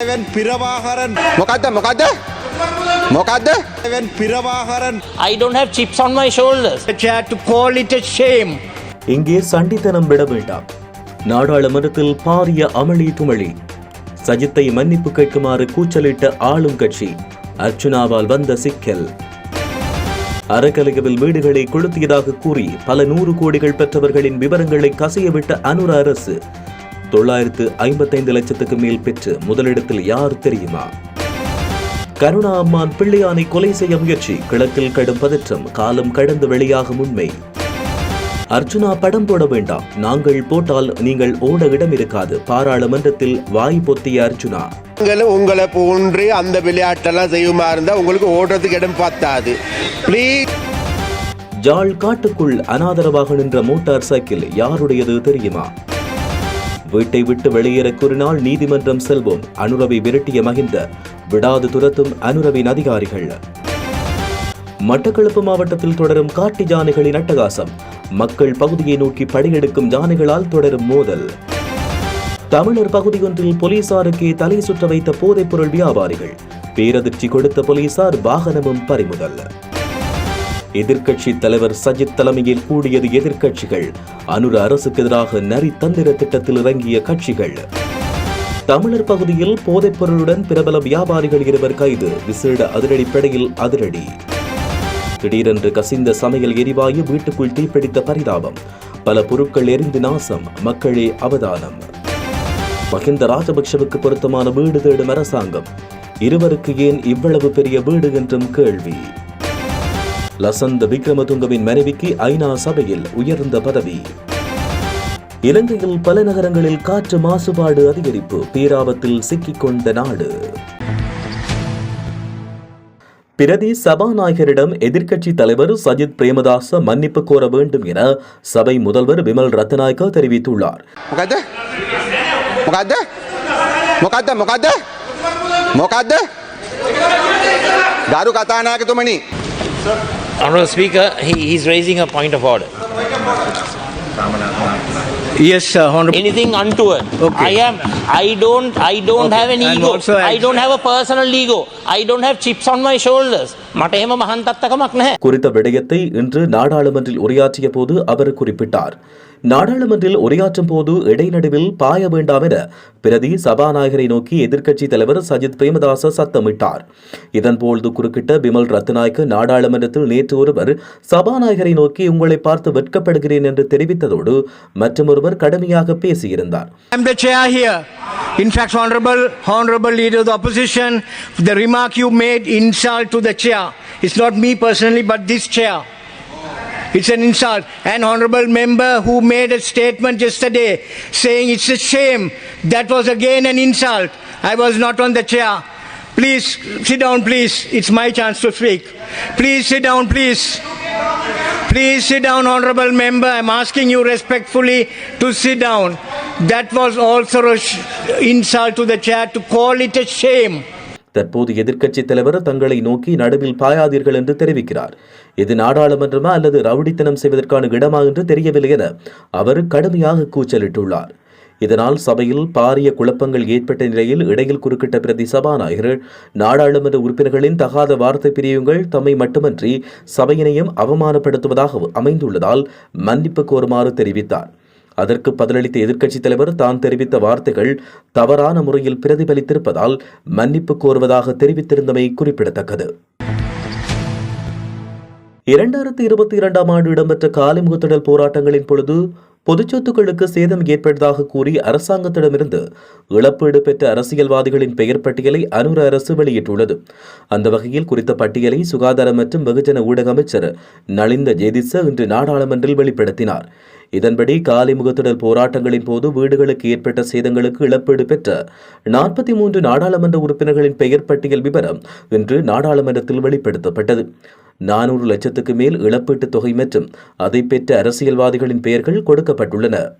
එවන් පිරවාහරන් මොකක්ද මොකක්ද මොකක්ද එවන් පිරවාහරන් I don't have chips on my shoulders. chair to call it a shame. இங்கே சண்டித்தனம் விட வேண்டாம் நாடாளுமன்றத்தில் பாரிய அமளி துமளி சஜித்தை மன்னிப்பு கேட்குமாறு கூச்சலிட்ட ஆளும் கட்சி அர்ச்சுனாவால் வந்த சிக்கல் அறக்கலையவில் வீடுகளை கொளுத்தியதாக கூறி பல நூறு கோடிகள் பெற்றவர்களின் விவரங்களை கசியவிட்ட அனுர அரசு தொள்ளாயிரத்து ஐம்பத்தைந்து லட்சத்துக்கு மேல் பெற்று முதலிடத்தில் யார் தெரியுமா? கருணா அம்மான் பிள்ளையானை கொலை செய்ய முயற்சி கிழக்கில் கடும் பதற்றம் காலம் கடந்து வெளியாகும் உண்மை. அர்ஜுனா படம் போட வேண்டாம் நாங்கள் போட்டால் நீங்கள் ஓட இடம் இருக்காது பாராளுமன்றத்தில் வாய் பொத்திய அர்ஜுனா. உங்களை போன்று அந்த விளையாட்டெல்லாம் செய்யுமா இருந்தா உங்களுக்கு ஓடுறதுக்கு இடம் பத்தாது. ப்ளீஸ் ஜாழ் காட்டுக்குள் அனாதரவாக நின்ற மோட்டார் சைக்கிள் யாருடையது தெரியுமா? வீட்டை விட்டு வெளியேற கூறினால் நீதிமன்றம் செல்வோம். அனுரவை விரட்டிய மகிந்த விடாது துரத்தும் அனுரவின் அதிகாரிகள். மட்டக்களப்பு மாவட்டத்தில் தொடரும் காட்டு யானைகளின் அட்டகாசம். மக்கள் பகுதியை நோக்கி படையெடுக்கும் யானைகளால் தொடரும் மோதல். தமிழர் பகுதியொன்றில் போலீசாருக்கே தலை சுற்ற வைத்த போதைப்பொருள் வியாபாரிகள். பேரதிர்ச்சி கொடுத்த போலீசார் வாகனமும் பறிமுதல். எதிர்க்கட்சி தலைவர் சஜித் தலைமையில் கூடியது எதிர்க்கட்சிகள். அனுர அரசுக்கு எதிராக நரி தந்திர திட்டத்தில் இறங்கிய கட்சிகள். தமிழர் பகுதியில் போதைப்பொருளுடன் பிரபல வியாபாரிகள் இருவர் கைது. விசேட அதிரடிப்படையில் அதிரடி. திடீரென்று கசிந்த சமையல் எரிவாயு வீட்டுக்குள் தீப்பிடித்த பரிதாபம். பல பொருட்கள் எரிந்து நாசம். மக்களே அவதானம். மஹிந்த ராஜபக்ஷவுக்கு பொருத்தமான வீடு தேடும் அரசாங்கம். இருவருக்கு ஏன் இவ்வளவு பெரிய வீடு என்றும் கேள்வி. லசந்த விக்ரமதுங்கவின் மனைவிக்கு ஐநா சபையில் உயர்ந்த பதவி. இலங்கையில் பல நகரங்களில் காற்று மாசுபாடு அதிகரிப்பு பேராபத்தில் சிக்கிக்கொண்ட நாடு. பிரதி சபாநாயகரிடம் எதிர்க்கட்சித் தலைவர் சஜித் பிரேமதாச மன்னிப்பு கோர வேண்டும் என சபை முதல்வர் விமல் ரத்நாயக்கா தெரிவித்துள்ளார். காரு கதாநாயக துமணி Honorable Speaker, he, he's raising a point of order. Yes, sir, Honorable. Anything untoward. Okay. I am. I don't. I don't Okay. have an ego. I don't have a personal ego. I don't have chips on my shoulders. මට එහෙම මහන්තත්තකමක් නැහැ. குறித்த விடயத்தை இன்று நாடாளுமன்றில் உரையாற்றிய போது அவர் குறிப்பிட்டார் நாடாளுமன்றில் உரையாற்றும் போது இடைநடுவில் பாய வேண்டாம் என பிரதி சபாநாயகரை நோக்கி எதிர்க்கட்சி தலைவர் சஜித் பிரேமதாச சத்தமிட்டார் இதன்போது குறுக்கிட்ட பிமல் ரத்நாயக்க நாடாளுமன்றத்தில் நேற்று ஒருவர் சபாநாயகரை நோக்கி உங்களை பார்த்து வெட்கப்படுகிறேன் என்று தெரிவித்ததோடு மற்றொருவர் கடுமையாக பேசியிருந்தார் In fact, Honorable, Honorable Leader of the Opposition, the remark you made insult to the chair. It's not me personally, but this chair. It's an insult. An honorable member who made a statement yesterday saying it's a shame. That was again an insult. I was not on the chair. Please sit down, please. It's my chance to speak. Please sit down, please. Please sit down, honorable member. I'm asking you respectfully to sit down. That was also an insult to the chair to call it a shame. தற்போது எதிர்க்கட்சித் தலைவர் தங்களை நோக்கி நடுவில் பாயாதீர்கள் என்று தெரிவிக்கிறார் இது நாடாளுமன்றமா அல்லது ரவுடித்தனம் செய்வதற்கான இடமா என்று தெரியவில்லை என அவர் கடுமையாக கூச்சலிட்டுள்ளார் இதனால் சபையில் பாரிய குழப்பங்கள் ஏற்பட்ட நிலையில் இடையில் குறுக்கிட்ட பிரதி சபாநாயகர் நாடாளுமன்ற உறுப்பினர்களின் தகாத வார்த்தை பிரிவுகள் தம்மை மட்டுமன்றி சபையினையும் அவமானப்படுத்துவதாக அமைந்துள்ளதால் மன்னிப்பு கோருமாறு தெரிவித்தார். அதற்கு பதிலளித்த எதிர்க்கட்சித் தலைவர் தான் தெரிவித்த வார்த்தைகள் தவறான முறையில் பிரதிபலித்திருப்பதால் மன்னிப்பு கோருவதாக தெரிவித்திருந்தமை குறிப்பிடத்தக்கது. இரண்டாயிரத்தி இருபத்தி இரண்டாம் ஆண்டு இடம்பெற்ற காலிமுகத்திடல் போராட்டங்களின் பொழுது பொதுச்சொத்துக்களுக்கு சேதம் ஏற்பட்டதாக கூறி அரசாங்கத்திடமிருந்து இழப்பீடு பெற்ற அரசியல்வாதிகளின் பெயர் பட்டியலை அனுர அரசு வெளியிட்டுள்ளது. அந்த வகையில் குறித்த பட்டியலை சுகாதார மற்றும் வெகுஜன ஊடக அமைச்சர் நலிந்த ஜெதிச இன்று நாடாளுமன்றில் வெளிப்படுத்தினார். இதன்படி காலிமுகத்திடல் போராட்டங்களின் போது வீடுகளுக்கு ஏற்பட்ட சேதங்களுக்கு இழப்பீடு பெற்ற நாற்பத்தி மூன்று நாடாளுமன்ற உறுப்பினர்களின் பெயர் பட்டியல் விவரம் இன்று நாடாளுமன்றத்தில் வெளிப்படுத்தப்பட்டது. நானூறு லட்சத்துக்கு மேல் இழப்பீட்டுத் தொகை மற்றும் அதை பெற்ற அரசியல்வாதிகளின் பெயர்கள் கொடுக்கப்பட்டுள்ளன.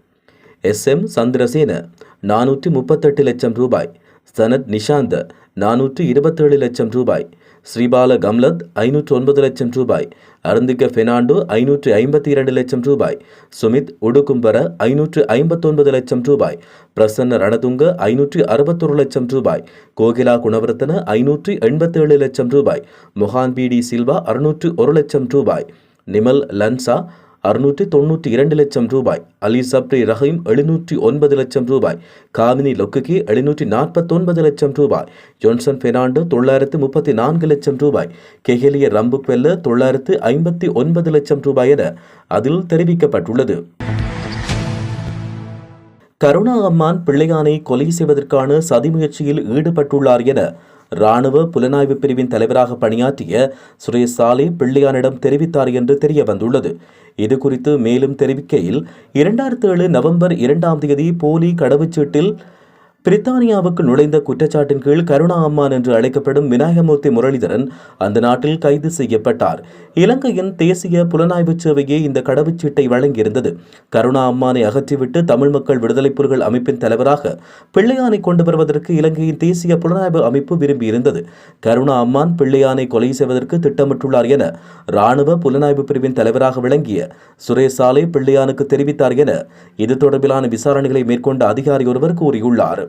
எஸ். எம். சந்திரசேன நானூற்றி முப்பத்தெட்டு லட்சம் ரூபாய். சனத் நிஷாந்த் நானூற்று இருபத்தேழு லட்சம் ரூபாய். ஸ்ரீபால கம்லத் ஐநூற்று ஒன்பது லட்சம் ரூபாய். அருந்திக பெர்னாண்டோ ஐநூற்று ஐம்பத்தி இரண்டு லட்சம் ரூபாய். சுமித் உடுகும்பர ஐநூற்று ஐம்பத்தொன்பது லட்சம் ரூபாய். பிரசன்ன ரணதுங்க ஐநூற்று அறுபத்தொரு லட்சம் ரூபாய். கோகிலா குணவர்த்தன ஐநூற்று எண்பத்தேழு லட்சம் ரூபாய். மொஹான் பிடி சில்வா அறுநூற்று ஒரு லட்சம் ரூபாய். நிமல் லன்சா அறுநூற்றி தொண்ணூற்றி இரண்டு லட்சம் ரூபாய். அலி சப்ரி ரஹீம் எழுநூற்றி ஒன்பது லட்சம் ரூபாய். காமினி லொக்குகி எழுநூற்றி நாற்பத்தொன்பது லட்சம் ரூபாய். ஜோன்சன் பெர்னாண்டோ தொள்ளாயிரத்து முப்பத்தி நான்கு லட்சம் ரூபாய். கெஹலிய பெல்ல தொள்ளாயிரத்து ஐம்பத்தி ஒன்பது லட்சம் ரூபாய் என அதில் தெரிவிக்கப்பட்டுள்ளது. கருணா அம்மான் பிள்ளையானை கொலை செய்வதற்கான சதி முயற்சியில் ஈடுபட்டுள்ளார் என இராணுவ புலனாய்வு பிரிவின் தலைவராக பணியாற்றிய சுரேசாலே பிள்ளையானிடம் தெரிவித்தார் என்று தெரிய வந்துள்ளது இது குறித்து மேலும் தெரிவிக்கையில் இரண்டாயிரத்தி ஏழு நவம்பர் இரண்டாம் தேதி போலி கடவுச்சீட்டில் பிரித்தானியாவுக்கு நுழைந்த குற்றச்சாட்டின் கீழ் கருணா அம்மான் என்று அழைக்கப்படும் விநாயகமூர்த்தி முரளிதரன் அந்த நாட்டில் கைது செய்யப்பட்டார். இலங்கையின் தேசிய புலனாய்வு சேவையே இந்த கடவுச்சீட்டை வழங்கியிருந்தது. கருணா அம்மானை அகற்றிவிட்டு தமிழ் மக்கள் விடுதலை புலிகள் அமைப்பின் தலைவராக பிள்ளையானை கொண்டு வருவதற்கு இலங்கையின் தேசிய புலனாய்வு அமைப்பு விரும்பியிருந்தது. கருணா அம்மான் பிள்ளையானை கொலை செய்வதற்கு திட்டமிட்டுள்ளார் என ராணுவ புலனாய்வு பிரிவின் தலைவராக விளங்கிய சுரேஷ் பிள்ளையானுக்கு தெரிவித்தார் என இது தொடர்பிலான விசாரணைகளை மேற்கொண்ட அதிகாரி ஒருவர் கூறியுள்ளார்.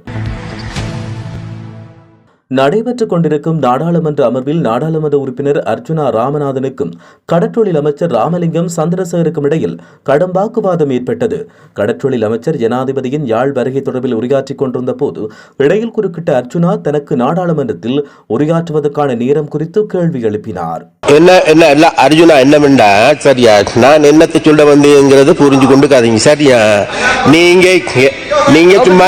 நடைபெற்றுக் கொண்டிருக்கும் நாடாளுமன்ற அமர்வில் நாடாளுமன்ற உறுப்பினர் அர்ஜுனா ராமநாதனுக்கும் கடற்றொழில் அமைச்சர் ராமலிங்கம் சந்திரசேகருக்கும் இடையில் கடும் வாக்குவாதம் ஏற்பட்டது. கடற்றொழில் அமைச்சர் ஜனாதிபதியின் யாழ் வருகை தொடர்பில் உரையாற்றிக் கொண்டிருந்த போது இடையில் குறுக்கிட்ட அர்ஜுனா தனக்கு நாடாளுமன்றத்தில் உரையாற்றுவதற்கான நேரம் குறித்து கேள்வி எழுப்பினார். என்ன என்ன இல்ல அர்ஜுனா என்னமெண்டா சரியா நான் என்னத்தை சொல்ல வந்தேங்கிறது புரிஞ்சு கொண்டு கதைங்க. சரியா? நீங்க நீங்க சும்மா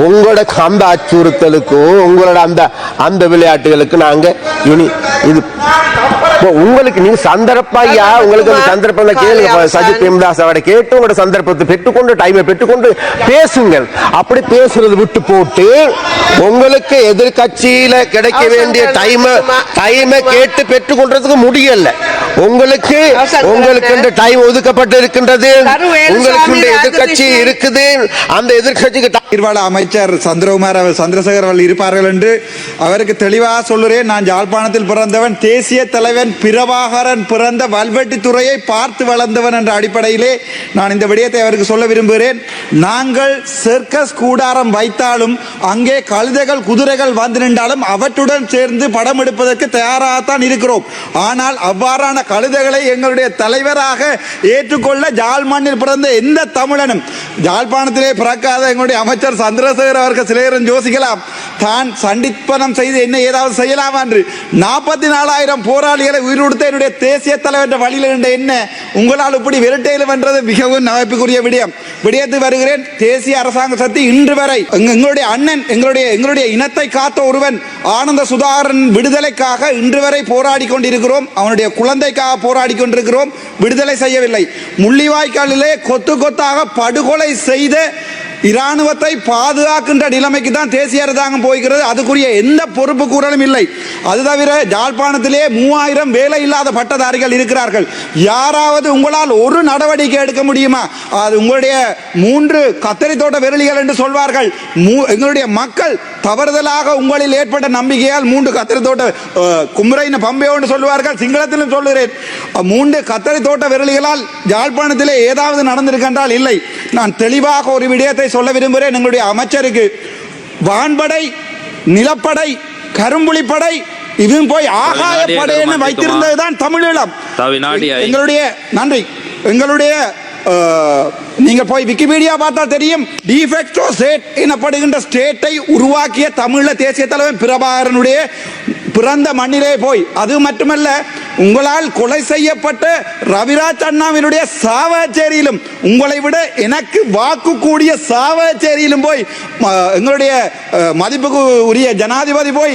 உங்களோட அந்த அச்சுறுத்தலுக்கும் உங்களோட அந்த அந்த விளையாட்டுகளுக்கு நாங்க யூனி இது உங்களுக்கு நீங்க சந்தர்ப்பம் ஐயா உங்களுக்கு அந்த சந்தர்ப்பம் கேளுங்க சஜித் பிரேமதாஸ் அவரை கேட்டு உங்களோட சந்தர்ப்பத்தை பெற்றுக்கொண்டு டைமை பெற்றுக்கொண்டு பேசுங்கள். அப்படி பேசுறது விட்டு போட்டு உங்களுக்கு எதிர்கட்சியில கிடைக்க வேண்டிய டைம் டைமை கேட்டு பெற்றுக்கொண்டதுக்கு முடியல. உங்களுக்கு உங்களுக்கு டைம் ஒதுக்கப்பட்டு இருக்கின்றது உங்களுக்கு எதிர்கட்சி இருக்குது. அந்த எதிர்கட்சிக்கு நீர்வள அமைச்சர் சந்திரகுமார் அவர் சந்திரசேகர் அவர்கள் இருப்பார்கள் என்று அவருக்கு தெளிவாக சொல்லுறேன். நான் யாழ்ப்பாணத்தில் பிறந்தவன் தேசிய தலைவன் பிரபாகரன் பிறந்த வல்வெட்டித்துறையை பார்த்து வளர்ந்தவன் என்ற அடிப்படையிலே நான் இந்த விடயத்தை அவருக்கு சொல்ல விரும்புகிறேன். நாங்கள் சர்க்கஸ் கூடாரம் வைத்தாலும் அங்கே கழுதைகள் குதிரைகள் வந்து நின்றாலும் அவற்றுடன் சேர்ந்து படம் எடுப்பதற்கு தயாராகத்தான் இருக்கிறோம். ஆனால் அவ்வாறான கழுதைகளை எங்களுடைய தலைவராக ஏற்றுக்கொள்ள ஜாழ் மண்ணில் பிறந்த எந்த தமிழனும் ஜாழ்ப்பாணத்திலே பிறக்காத எங்களுடைய அமைச்சர் சந்திரசேகர் அவர்கள் சிலையரும் யோசிக்கலாம் தான் சண்டிப்பனம் செய்து என்ன ஏதாவது செய்யலாம் என்று. நாற்பத்தி நாலாயிரம் போராளிகளை உயிரோடுத்த என்னுடைய தேசிய தலைவர் வழியில் இருந்த என்ன? உங்களால் இப்படி விரட்டையில் வென்றது மிகவும் நகைப்புக்குரிய விடயம். விடயத்து வருகிறேன். தேசிய அரசாங்க சக்தி இன்று வரை எங்களுடைய அண்ணன் எங்களுடைய எங்களுடைய இனத்தை காத்த ஒருவன் ஆனந்த சுதாகரன் விடுதலைக்காக இன்று வரை போராடி கொண்டிருக்கிறோம். அவனுடைய குழந்தைக்காக போராடி கொண்டிருக்கிறோம். விடுதலை செய்யவில்லை. முள்ளிவாய்க்காலிலே கொத்து கொத்தாக படுகொலை செய்த இராணுவத்தை பாதுகாக்கின்ற நிலைமைக்கு தான் தேசிய அரசாங்கம் போய்கிறது அதுக்குரிய எந்த பொறுப்பு கூறலும் இல்லை. அது தவிர ஜாழ்ப்பாணத்திலே மூவாயிரம் வேலை இல்லாத பட்டதாரிகள் இருக்கிறார்கள். யாராவது உங்களால் ஒரு நடவடிக்கை எடுக்க முடியுமா? அது உங்களுடைய மூன்று கத்தரி தோட்ட விரலிகள் என்று சொல்வார்கள். எங்களுடைய மக்கள் தவறுதலாக உங்களில் ஏற்பட்ட நம்பிக்கையால் மூன்று கத்தரி தோட்ட குமரைன்னு பம்பையோன்னு சொல்லுவார்கள் சிங்களத்திலும் சொல்லுகிறேன் மூன்று கத்தரி தோட்ட விரலிகளால் யாழ்ப்பாணத்திலே ஏதாவது நடந்திருக்கின்றால் இல்லை நான் தெளிவாக ஒரு விடயத்தை சொல்ல விரும்புகிறேன் எங்களுடைய அமைச்சருக்கு வான்படை நிலப்படை கரும்புலிப்படை இதுவும் போய் ஆகாய வினாடியை படைன்னு கருமாந்திக்குமா? வைத்திருந்தது தான் தமிழீழம். எங்களுடைய நன்றி எங்களுடைய நீங்கள் போய் விக்கிபீடியா பார்த்தா தெரியும். டிஃபெக்டோ ஸ்டேட் எனப்படுகின்ற ஸ்டேட்டை உருவாக்கிய தமிழ தேசிய தலைவர் பிரபாகரனுடைய பிறந்த மண்ணிலே போய் அது மட்டுமல்ல உங்களால் கொலை செய்யப்பட்ட ரவிராஜ் அண்ணாவினுடைய சாவச்சேரியிலும் உங்களை விட எனக்கு வாக்கு கூடிய சாவச்சேரியிலும் போய் எங்களுடைய மதிப்புக்கு உரிய ஜனாதிபதி போய்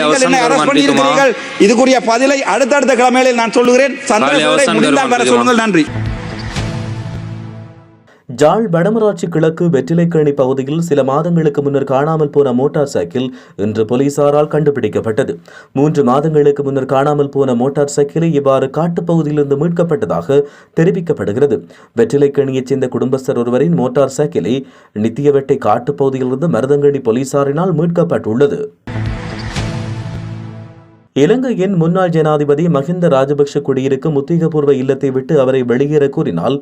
பண்ணியிருக்கிறீர்கள்? இதுக்குரிய பதிலை அடுத்தடுத்த கிழமைகளில் நான் சொல்லுகிறேன். முடிந்தால் வர சொல்லுங்கள். நன்றி. ஜாழ் வடமராட்சி கிழக்கு வெற்றிலைக்கேணி பகுதியில் சில மாதங்களுக்கு முன்னர் காணாமல் போன மோட்டார் சைக்கிள் இன்று போலீசாரால் கண்டுபிடிக்கப்பட்டது. மூன்று மாதங்களுக்கு முன்னர் காணாமல் போன மோட்டார் சைக்கிளை இவ்வாறு காட்டுப்பகுதியிலிருந்து மீட்கப்பட்டதாக தெரிவிக்கப்படுகிறது. வெற்றிலைக்கேணியைச் சேர்ந்த குடும்பஸ்தர் ஒருவரின் மோட்டார் சைக்கிளை நித்தியவெட்டை காட்டுப்பகுதியிலிருந்து மருதங்கணி போலீசாரினால் மீட்கப்பட்டுள்ளது. இலங்கையின் முன்னாள் ஜனாதிபதி மஹிந்த ராஜபக்ஷ குடியிருக்கும் உத்தியோகபூர்வ இல்லத்தை விட்டு அவரை வெளியேற கூறினால்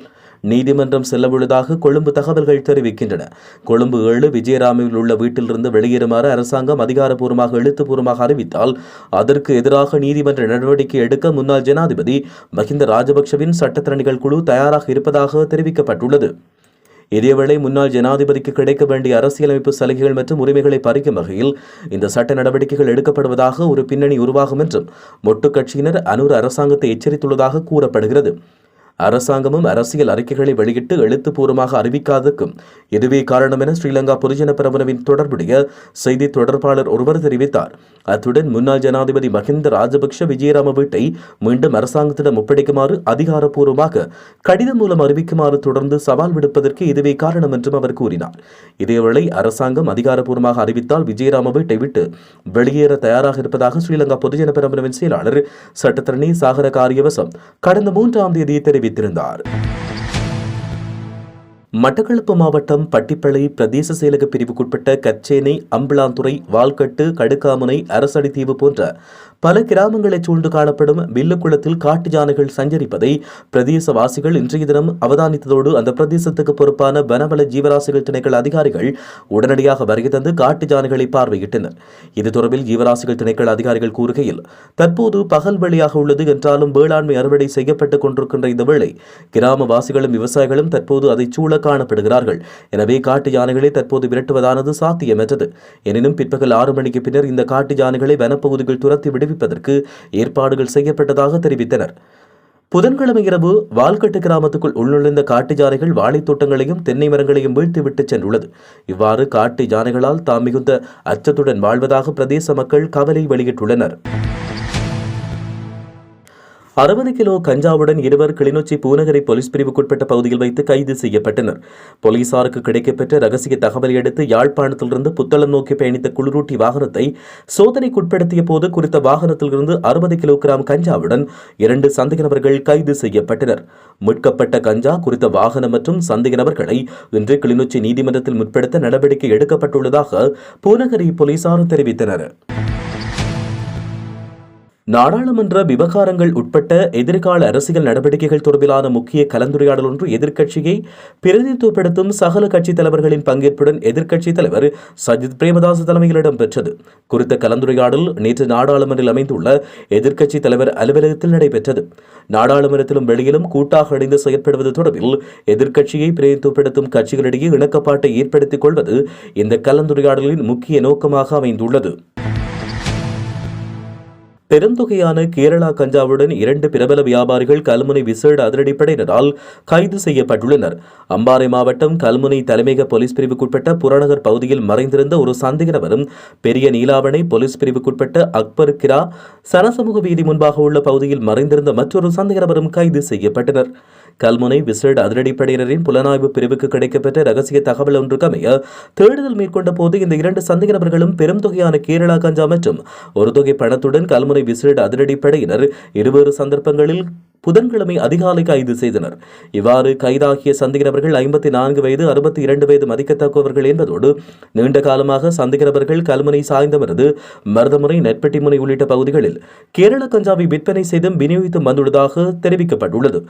நீதிமன்றம் செல்லவுள்ளதாக கொழும்பு தகவல்கள் தெரிவிக்கின்றன. கொழும்பு ஏழு விஜயராமில் உள்ள வீட்டிலிருந்து வெளியேறுமாறு அரசாங்கம் அதிகாரப்பூர்வமாக எழுத்துப்பூர்வமாக அறிவித்தால் அதற்கு எதிராக நீதிமன்ற நடவடிக்கை எடுக்க முன்னாள் ஜனாதிபதி மஹிந்த ராஜபக்ஷவின் சட்டத்திறனிகள் குழு தயாராக இருப்பதாக தெரிவிக்கப்பட்டுள்ளது. இதேவேளை முன்னாள் ஜனாதிபதிக்கு கிடைக்க வேண்டிய அரசியலமைப்பு சலுகைகள் மற்றும் உரிமைகளை பறிக்கும் வகையில் இந்த சட்ட நடவடிக்கைகள் எடுக்கப்படுவதாக ஒரு பின்னணி உருவாகும் என்றும் மொட்டு கட்சியினர் அனூர் அரசாங்கத்தை எச்சரித்துள்ளதாக கூறப்படுகிறது. அரசாங்கமும் அரசியல் அறிக்கைகளை வெளியிட்டு எழுத்துப்பூர்வமாக அறிவிக்காததுக்கும் இதுவே காரணம் என ஸ்ரீலங்கா பொதுஜன பிரபலவின் தொடர்புடைய செய்தி தொடர்பாளர் ஒருவர் தெரிவித்தார். அத்துடன் முன்னாள் ஜனாதிபதி மஹிந்த ராஜபக்ஷ விஜயராம வீட்டை மீண்டும் அரசாங்கத்திடம் ஒப்படைக்குமாறு அதிகாரப்பூர்வமாக கடிதம் மூலம் அறிவிக்குமாறு தொடர்ந்து சவால் விடுப்பதற்கு இதுவே காரணம் என்றும் அவர் கூறினார். இதேவேளை அரசாங்கம் அதிகாரப்பூர்வமாக அறிவித்தால் விஜயராம வீட்டை விட்டு வெளியேற தயாராக இருப்பதாக ஸ்ரீலங்கா பொதுஜன பிரபலவின் செயலாளர் சட்டத்தரணி சாகர காரியவசம் கடந்த மூன்றாம் தேதி தெரிவித்திருந்தார். மட்டக்களப்பு மாவட்டம் பட்டிப்பளை பிரதேச செயலக பிரிவுக்குட்பட்ட கச்சேனை அம்பலாந்துறை வால்கட்டு கடுக்காமுனை அரசடித்தீவு தீவு போன்ற பல கிராமங்களைச் சூழ்ந்து காணப்படும் வில்லுக்குளத்தில் காட்டு யானைகள் சஞ்சரிப்பதை பிரதேசவாசிகள் இன்றைய தினம் அவதானித்ததோடு அந்த பிரதேசத்துக்கு பொறுப்பான வனவள ஜீவராசிகள் திணைக்கள அதிகாரிகள் உடனடியாக வருகை தந்து காட்டு யானைகளை பார்வையிட்டனர். இது தொடர்பில் ஜீவராசிகள் திணைக்கள அதிகாரிகள் கூறுகையில் தற்போது பகல் வெளியாக உள்ளது என்றாலும் வேளாண்மை அறுவடை செய்யப்பட்டுக் கொண்டிருக்கின்ற இந்த வேளை கிராமவாசிகளும் விவசாயிகளும் தற்போது அதை சூழ காணப்படுகிறார்கள். எனவே காட்டு யானைகளை தற்போது விரட்டுவதானது சாத்தியமற்றது. எனினும் பிற்பகல் ஆறு மணிக்கு பின்னர் இந்த காட்டு யானைகளை வனப்பகுதிகள் துரத்தி விடுவிப்பதற்கு ஏற்பாடுகள் செய்யப்பட்டதாக தெரிவித்தனர். புதன்கிழமை இரவு வால்கட்டு கிராமத்துக்குள் உள்நுழைந்த காட்டு யானைகள் வாழைத் தோட்டங்களையும் தென்னை மரங்களையும் வீழ்த்திவிட்டு சென்றுள்ளது. இவ்வாறு காட்டு யானைகளால் தாம் மிகுந்த அச்சத்துடன் வாழ்வதாக பிரதேச மக்கள் கவலை வெளியிட்டுள்ளனர். அறுபது கிலோ கஞ்சாவுடன் இருவர் கிளிநொச்சி பூநகரை போலீஸ் பிரிவுக்குட்பட்ட பகுதியில் வைத்து கைது செய்யப்பட்டனர். போலீசாருக்கு கிடைக்கப்பெற்ற ரகசிய தகவலை அடுத்து யாழ்ப்பாணத்திலிருந்து புத்தளம் நோக்கி பயணித்த குளிரூட்டி வாகனத்தை சோதனைக்குட்படுத்திய போது குறித்த வாகனத்திலிருந்து அறுபது கிலோ கிராம் கஞ்சாவுடன் இரண்டு சந்தேக நபர்கள் கைது செய்யப்பட்டனர். மீட்கப்பட்ட கஞ்சா குறித்த வாகனம் மற்றும் சந்தேக நபர்களை இன்று கிளிநொச்சி நீதிமன்றத்தில் முற்படுத்த நடவடிக்கை எடுக்கப்பட்டுள்ளதாக பூநகரி போலீசார் தெரிவித்தனர். நாடாளுமன்ற விவகாரங்கள் உட்பட்ட எதிர்கால அரசியல் நடவடிக்கைகள் தொடர்பிலான முக்கிய கலந்துரையாடல் ஒன்று எதிர்க்கட்சியை பிரதிநிதித்துவப்படுத்தும் சகல கட்சித் தலைவர்களின் பங்கேற்புடன் எதிர்க்கட்சித் தலைவர் சஜித் பிரேமதாஸ் தலைமையில் இடம்பெற்றது. குறித்த கலந்துரையாடல் நேற்று நாடாளுமன்றில் அமைந்துள்ள எதிர்க்கட்சித் தலைவர் அலுவலகத்தில் நடைபெற்றது. நாடாளுமன்றத்திலும் வெளியிலும் கூட்டாக இணைந்து செயற்படுவது தொடர்பில் எதிர்க்கட்சியை பிரதிநிதித்துவப்படுத்தும் கட்சிகளிடையே இணக்கப்பாட்டை ஏற்படுத்திக் கொள்வது இந்த கலந்துரையாடலின் முக்கிய நோக்கமாக அமைந்துள்ளது. பெருந்தொகையான கேரளா கஞ்சாவுடன் இரண்டு பிரபல வியாபாரிகள் கல்முனை விசேட அதிரடிப்படையினரால் கைது செய்யப்பட்டுள்ளனர். அம்பாறை மாவட்டம் கல்முனை தலைமையக போலீஸ் பிரிவுக்குட்பட்ட புறநகர் பகுதியில் மறைந்திருந்த ஒரு சந்தேக நபரும் பெரிய நீலாவணை போலீஸ் பிரிவுக்குட்பட்ட அக்பர் கிரா சனசமூக வீதி முன்பாக உள்ள பகுதியில் மறைந்திருந்த மற்றொரு சந்தேக நபரும் கைது செய்யப்பட்டனர். கல்முனை விசேட அதிரடிப்படையினரின் புலனாய்வு பிரிவுக்கு கிடைக்கப்பெற்ற ரகசிய தகவல் ஒன்றுக்கு அமைய தேடுதல் மேற்கொண்ட போது இந்த இரண்டு சந்தேக நபர்களும் பெரும் தொகையான கேரளா கஞ்சா மற்றும் ஒரு தொகை பணத்துடன் கல்முனை விசேட அதிரடிப்படையினர் இருவேறு சந்தர்ப்பங்களில் புதன்கிழமை அதிகாலை கைது செய்தனர். இவ்வாறு கைதாகிய சந்தேக நபர்கள் ஐம்பத்தி நான்கு வயது அறுபத்தி இரண்டு வயது மதிக்கத்தக்கவர்கள் என்பதோடு நீண்ட காலமாக சந்தேக நபர்கள் கல்முனை சாய்ந்தமரது மருதமுறை நெற்பட்டிமுனை உள்ளிட்ட பகுதிகளில் கேரள கஞ்சாவை விற்பனை செய்தும் விநியோகித்தும் வந்துள்ளதாக தெரிவிக்கப்பட்டுள்ளது.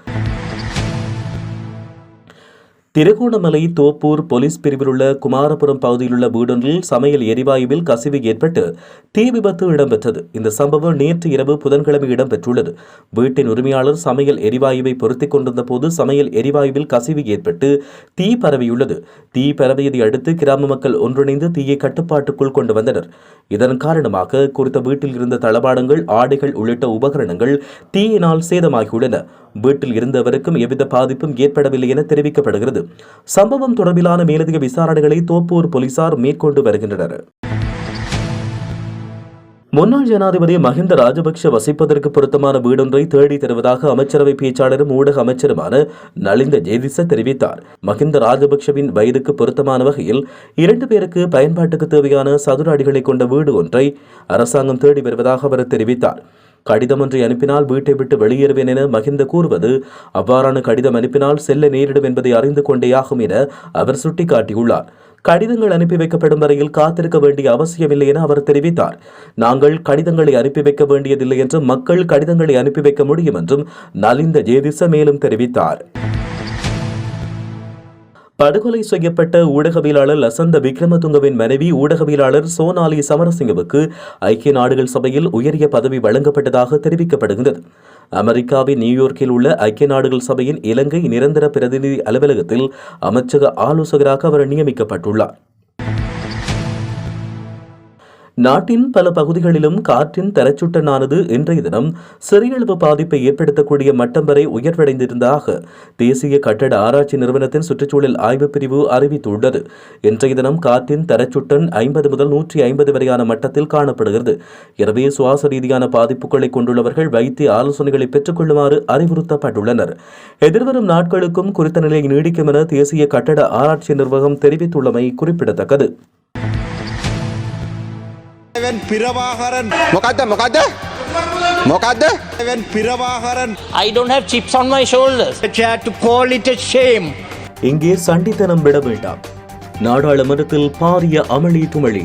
திருகோணமலை தோப்பூர் போலீஸ் பிரிவில் உள்ள குமாரபுரம் பகுதியில் உள்ள வீடொன்றில் சமையல் எரிவாயுவில் கசிவு ஏற்பட்டு தீ விபத்து இடம்பெற்றது. இந்த சம்பவம் நேற்று இரவு புதன்கிழமை இடம்பெற்றுள்ளது. வீட்டின் உரிமையாளர் சமையல் எரிவாயுவை பொருத்திக் கொண்டிருந்த போது சமையல் எரிவாயுவில் கசிவு ஏற்பட்டு தீ பரவியுள்ளது. தீ பரவியதை அடுத்து கிராம மக்கள் ஒன்றிணைந்து தீயை கட்டுப்பாட்டுக்குள் கொண்டு வந்தனர். இதன் காரணமாக குறித்த வீட்டில் இருந்த தளபாடங்கள் ஆடைகள் உள்ளிட்ட உபகரணங்கள் தீயினால் சேதமாகியுள்ளன. வீட்டில் இருந்தவருக்கும் எவ்வித பாதிப்பும் ஏற்படவில்லை என தெரிவிக்கப்படுகிறது. சம்பவம் தொடர்பிலான மேலதிக விசாரணைகளை தோப்பூர் போலீசார் மேற்கொண்டு வருகின்றனர். முன்னாள் ஜனாதிபதி மஹிந்த ராஜபக்ஷ வசிப்பதற்கு பொருத்தமான வீடொன்றை தேடி தருவதாக அமைச்சரவை பேச்சாளரும் ஊடக அமைச்சருமான நலிந்த ஜேதிச தெரிவித்தார். மஹிந்த ராஜபக்ஷவின் வயதுக்கு பொருத்தமான வகையில் இரண்டு பேருக்கு பயன்பாட்டுக்கு தேவையான சதுர அடிகளை கொண்ட வீடு ஒன்றை அரசாங்கம் தேடி வருவதாக அவர் தெரிவித்தார். கடிதம் ஒன்றை அனுப்பினால் வீட்டை விட்டு வெளியேறுவேன் என மகிந்த கூறுவது அவ்வாறான கடிதம் அனுப்பினால் செல்ல நேரிடும் என்பதை அறிந்து கொண்டேயாகும் என அவர் சுட்டிக்காட்டியுள்ளார். கடிதங்கள் அனுப்பி வைக்கப்படும் வரையில் காத்திருக்க வேண்டிய அவசியமில்லை என அவர் தெரிவித்தார். நாங்கள் கடிதங்களை அனுப்பி வைக்க வேண்டியதில்லை என்றும் மக்கள் கடிதங்களை அனுப்பி வைக்க முடியும் என்றும் நலிந்த ஜேதிச மேலும் தெரிவித்தார். படுகொலை செய்யப்பட்ட ஊடகவியலாளர் லசந்த விக்ரமதுங்கவின் மனைவி ஊடகவியலாளர் சோனாலி சமரசிங்கவுக்கு ஐக்கிய நாடுகள் சபையில் உயரிய பதவி வழங்கப்பட்டதாக தெரிவிக்கப்படுகிறது அமெரிக்காவின் நியூயார்க்கில் உள்ள ஐக்கிய நாடுகள் சபையின் இலங்கை நிரந்தர பிரதிநிதி அலுவலகத்தில் அமைச்சக ஆலோசகராக அவர் நியமிக்கப்பட்டுள்ளார். நாட்டின் பல பகுதிகளிலும் காற்றின் தரச்சுட்டனானது இன்றைய தினம் சிறியளவு பாதிப்பை ஏற்படுத்தக்கூடிய மட்டம் வரை உயர்வடைந்திருந்ததாக தேசிய கட்டட ஆராய்ச்சி நிறுவனத்தின் சுற்றுச்சூழல் ஆய்வுப் பிரிவு அறிவித்துள்ளது. இன்றைய தினம் காற்றின் தரச்சுட்டன் ஐம்பது முதல் நூற்றி ஐம்பது வரையான மட்டத்தில் காணப்படுகிறது. எனவே சுவாச ரீதியான பாதிப்புகளை கொண்டுள்ளவர்கள் வைத்திய ஆலோசனைகளை பெற்றுக்கொள்ளுமாறு அறிவுறுத்தப்பட்டுள்ளனர். எதிர்வரும் நாட்களுக்கும் குறித்த நிலை நீடிக்கும் என தேசிய கட்டட ஆராய்ச்சி நிர்வாகம் தெரிவித்துள்ளமை குறிப்பிடத்தக்கது. பிரபாகரன் මොකක්ද මොකක්ද මොකක්ද தலைவன் Prabhakaran I don't have chips on my shoulders. The chair to call it a shame. இங்கே சண்டித்தனம் விட வேண்டாம் நாடாளுமன்றத்தில் பாரிய அமளி துமளி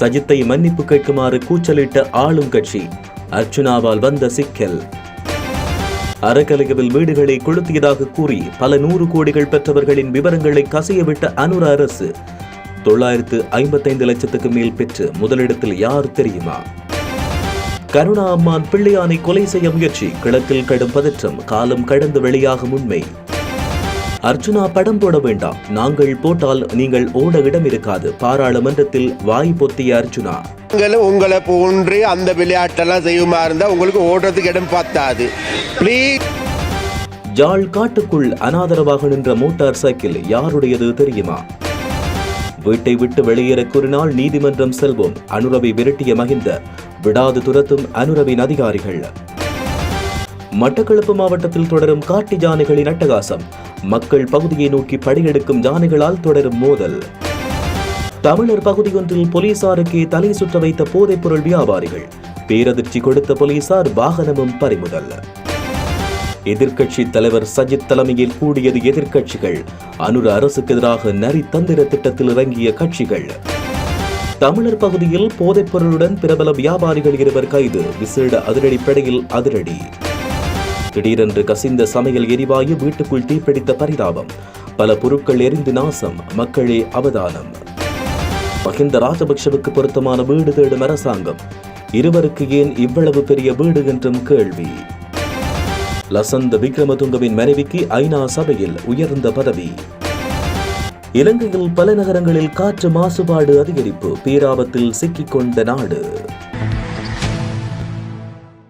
சஜித்தை மன்னிப்பு கேட்குமாறு கூச்சலிட்ட ஆளும் கட்சி அர்ச்சுனாவால் வந்த சிக்கல் அறக்கலைகவில் வீடுகளை கொளுத்தியதாக கூறி பல நூறு கோடிகள் பெற்றவர்களின் விவரங்களை கசியவிட்ட அனுர அரசு தொள்ளாயிரத்து ஐம்பத்தைந்து லட்சத்துக்கு மேல் பெற்று முதலிடத்தில் யார் தெரியுமா? கருணா அம்மான் பிள்ளையானை கொலை செய்ய முயற்சி கிழக்கில் கடும் பதற்றம் காலம் கடந்து வெளியாகும் உண்மை. அர்ஜுனா படம் போட வேண்டாம் நாங்கள் போட்டால் நீங்கள் ஓட இடம் இருக்காது பாராளுமன்றத்தில் வாய் பொத்திய அர்ஜுனா. உங்களை போன்று அந்த விளையாட்டெல்லாம் செய்யுமா இருந்தா உங்களுக்கு ஓடுறதுக்கு இடம் பத்தாது. ப்ளீஸ் ஜாழ் காட்டுக்குள் அனாதரவாக நின்ற மோட்டார் சைக்கிள் யாருடையது தெரியுமா? வீட்டை விட்டு வெளியேற கூறினால் நீதிமன்றம் செல்வோம். அனுரவை விரட்டிய மகிந்த விடாது துரத்தும் அனுரவின் அதிகாரிகள். மட்டக்களப்பு மாவட்டத்தில் தொடரும் காட்டு ஜானைகளின் அட்டகாசம். மக்கள் பகுதியை நோக்கி படையெடுக்கும் ஜானைகளால் தொடரும் மோதல். தமிழர் பகுதியொன்றில் போலீசாருக்கே தலை சுற்ற வைத்த போதைப்பொருள் வியாபாரிகள். பேரதிர்ச்சி கொடுத்த போலீசார் வாகனமும் பறிமுதல். எதிர்க்கட்சி தலைவர் சஜித் தலைமையில் கூடியது எதிர்க்கட்சிகள். அனுர அரசுக்கு எதிராக நரி தந்திர திட்டத்தில் இறங்கிய கட்சிகள். தமிழர் பகுதியில் போதைப்பொருளுடன் பிரபல வியாபாரிகள் இருவர் கைது. விசேட அதிரடிப்படையில் அதிரடி. திடீரென்று கசிந்த சமையல் எரிவாயு வீட்டுக்குள் தீப்பிடித்த பரிதாபம். பல பொருட்கள் எரிந்து நாசம். மக்களே அவதானம். மஹிந்த ராஜபக்ஷவுக்கு பொருத்தமான வீடு தேடும் அரசாங்கம். இருவருக்கு ஏன் இவ்வளவு பெரிய வீடு என்றும் கேள்வி. லசந்த விக்ரமதுங்கவின் மனைவிக்கு ஐநா சபையில் உயர்ந்த பதவி. இலங்கையில் பல நகரங்களில் காற்று மாசுபாடு அதிகரிப்பு பேராபத்தில் சிக்கிக்கொண்ட நாடு.